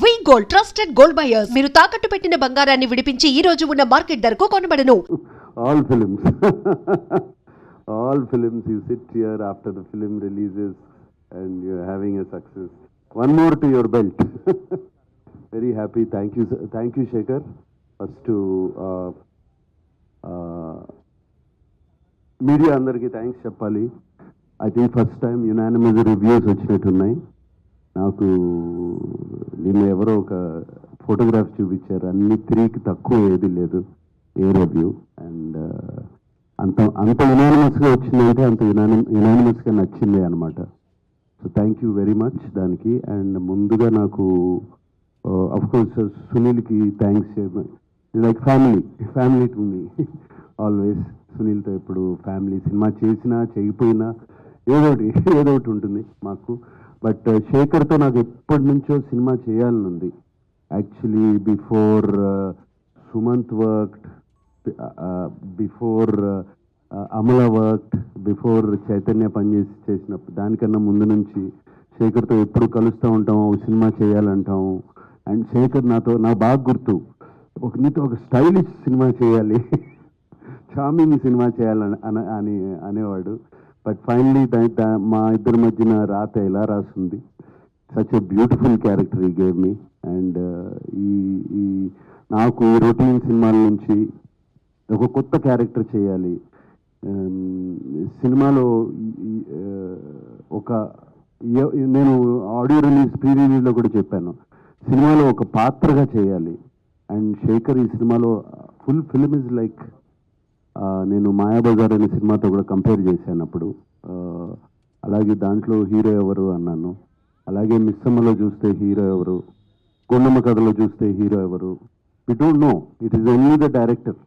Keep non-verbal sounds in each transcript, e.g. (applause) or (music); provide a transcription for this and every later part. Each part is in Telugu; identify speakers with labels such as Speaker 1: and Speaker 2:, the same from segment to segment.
Speaker 1: V Gold trusted gold buyers మీరు తాకట్టు పెట్టిన బంగారాన్ని విడిపించి ఈ రోజు ఉన్న మార్కెట్ ధరకు కొనబడను
Speaker 2: all films all films you sit here after the film releases and you having a success one more to your belt very happy thank you thank you Shekhar first media అందరికీ థ్యాంక్స్ చెప్పాలి I think first time unanimous reviews వచ్చినట్టున్నాయి నాకు నిన్న ఎవరో ఒక ఫోటోగ్రాఫ్ చూపించారు. అన్ని త్రీకి తక్కువ ఏది లేదు ఏ రివ్యూ అండ్ అంత అంత యునానిమస్గా వచ్చిందంటే అంత యునాని యునానిమస్గా నచ్చింది అనమాట so thank you very much దానికి. అండ్ ముందుగా నాకు అఫ్కోర్స్ సునీల్కి thanks like family family to me always సునీల్తో ఇప్పుడు ఫ్యామిలీ సినిమా చేసినా చేయకపోయినా ఏదో ఒకటి (laughs) ఏదో ఒకటి ఉంటుంది మాకు. బట్ uh, శేఖర్తో నాకు ఎప్పటి నుంచో సినిమా చేయాలని ఉంది. Actually before uh, Sumanth worked before uh, Amala work before Chaitanya పనిచేసి చేసినప్పుడు దానికన్నా ముందు నుంచి శేఖర్తో ఎప్పుడు కలుస్తూ ఉంటాము ఒక సినిమా చేయాలంటాము అండ్ శేఖర్ నాతో నాకు బాగా గుర్తు. ఒక నీతో ఒక స్టైలిష్ సినిమా చేయాలి. (laughs) చార్మింగ్ సినిమా చేయాలని అని అనేవాడు. బట్ ఫైనలీ మా ఇద్దరి మధ్యన రాత ఎలా రాసింది? Such a beautiful character he gave me and ఈ ఈ నాకు ఈ రొటీన్ సినిమాల నుంచి ఒక కొత్త క్యారెక్టర్ చేయాలి. Um, సినిమాలో uh, ఒక నేను ఆడియో రిలీజ్ ప్రీ రిలీజ్లో కూడా చెప్పాను. సినిమాలో ఒక పాత్రగా చేయాలి. అండ్ శేఖర్ ఈ సినిమాలో ఫుల్ ఫిల్మ్ ఇస్ లైక్ నేను మాయాబజార్ అనే సినిమాతో కూడా కంపేర్ చేశాను అప్పుడు. అలాగే దాంట్లో హీరో ఎవరు అన్నాను. అలాగే మిస్సమ్మలో చూస్తే హీరో ఎవరు? కొండమ్మ కథలో చూస్తే హీరో ఎవరు? We don't know it is only the director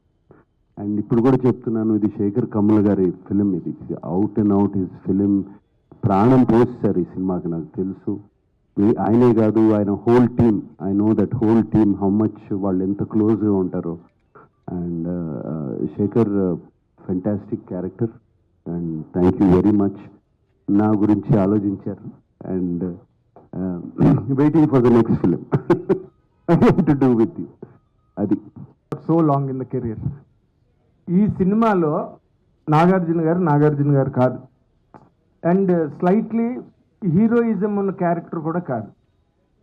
Speaker 2: and ఇప్పుడు కూడా చెప్తున్నాను ఇది శేఖర్ కమ్ముల గారి ఫిలిం ఇది out and out his film ప్రాణం పోస్తారు ఈ సినిమాకి నాకు తెలుసు. ఆయనే కాదు ఆయన whole team I know that whole team how much వాళ్ళు ఎంత క్లోజ్గా ఉంటారో. And Shekhar fantastic character and thank you very much నా గురించి ఆలోచించారు. And waiting for the next film to do with you అది.
Speaker 3: So long in the career ఈ సినిమాలో నాగార్జున గారు నాగార్జున గారు కాదు. అండ్ స్లైట్లీ హీరోయిజం ఉన్న క్యారెక్టర్ కూడా కాదు.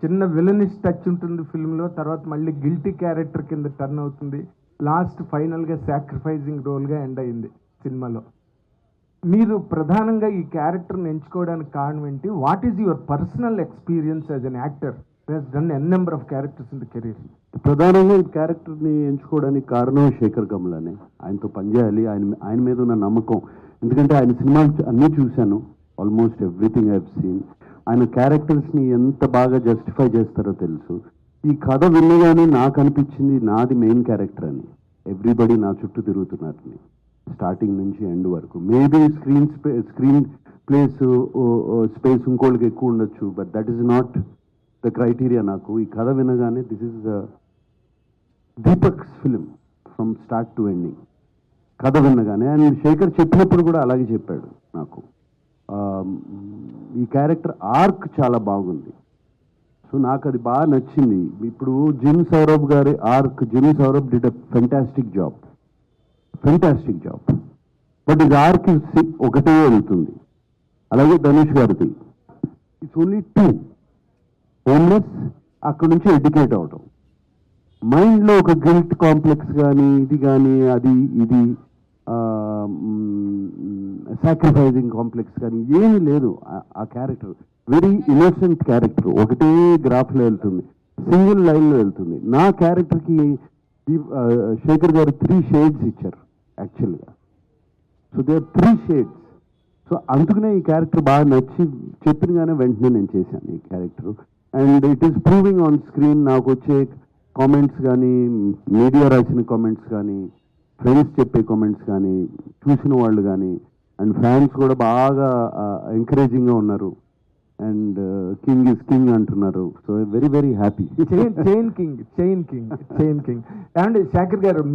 Speaker 3: చిన్న విలనిష్ టచ్ ఉంటుంది ఫిల్మ్లో తర్వాత మళ్ళీ గిల్టీ క్యారెక్టర్ కింద టర్న్ అవుతుంది. లాస్ట్ ఫైనల్గా సాక్రిఫైజింగ్ రోల్గా ఎండ్ అయింది సినిమాలో. మీరు ప్రధానంగా ఈ క్యారెక్టర్ని ఎంచుకోవడానికి కారణం ఏంటి? What is your personal experience as an actor done n number of characters in the career
Speaker 2: ప్రధానంగా ఈ క్యారెక్టర్ని ఎంచుకోవడానికి కారణం శేఖర్ కమలానే. ఆయనతో పనిచేయాలి. ఆయన ఆయన మీద ఉన్న నమ్మకం. ఎందుకంటే ఆయన సినిమాలు అన్నీ చూశాను. ఆల్మోస్ట్ ఎవ్రీథింగ్ ఐ సీన్ ఆయన క్యారెక్టర్స్ని ఎంత బాగా జస్టిఫై చేస్తారో తెలుసు. ఈ కథ విన్నగానే నాకు అనిపించింది నాది మెయిన్ క్యారెక్టర్ అని. ఎవ్రీబడి నా చుట్టూ తిరుగుతున్నారని స్టార్టింగ్ నుంచి ఎండ్ వరకు. Maybe screen space screen place space ఇంకోళ్ళకి ఎక్కువ ఉండొచ్చు but that is not the criteria నాకు. ఈ కథ వినగానే this is Deepak's film from start to ending కథ విన్నగానే అండ్ శేఖర్ చెప్పినప్పుడు కూడా అలాగే చెప్పాడు నాకు. ఈ క్యారెక్టర్ ఆర్క్ చాలా బాగుంది. సో నాకు అది బాగా నచ్చింది. ఇప్పుడు జిమ్ సౌరభ్ గారి arc Jim Sarbh did a fantastic job fantastic job but ఇది ఆర్క్ ఒకటే వెళ్తుంది. అలాగే ధనుష్ గారిది. ఇట్స్ ఓన్లీ టూ హోమ్లెస్ అక్కడ నుంచి ఎడ్యుకేట్ అవటం. మైండ్లో ఒక గిల్ట్ కాంప్లెక్స్ కానీ ఇది కానీ అది ఇది సాక్రిఫైజింగ్ కాంప్లెక్స్ కానీ ఏమీ లేదు. ఆ- ఆ క్యారెక్టర్ వెరీ ఇన్నోసెంట్ క్యారెక్టర్ ఒకటే గ్రాఫ్లో వెళ్తుంది. సింగిల్ లైన్లో వెళ్తుంది. నా క్యారెక్టర్కి శేఖర్ గారు త్రీ షేడ్స్ ఇచ్చారు యాక్చువల్గా so they are three shades so అందుకనే ఈ క్యారెక్టర్ బాగా నచ్చి చెప్పినగానే వెంటనే నేను చేశాను ఈ character and it is proving on screen నాకు వచ్చే కామెంట్స్ కానీ మీడియా రాసిన కామెంట్స్ కానీ ఫ్రెండ్స్ చెప్పే కామెంట్స్ కానీ చూసిన వాళ్ళు కానీ అండ్ ఫ్యాన్స్ కూడా బాగా ఎంకరేజింగ్గా ఉన్నారు. అండ్ కింగ్ ఇస్ కింగ్ అంటున్నారు. So very very happy
Speaker 3: chain chain king chain king chain king and Shekhar గారు మీరు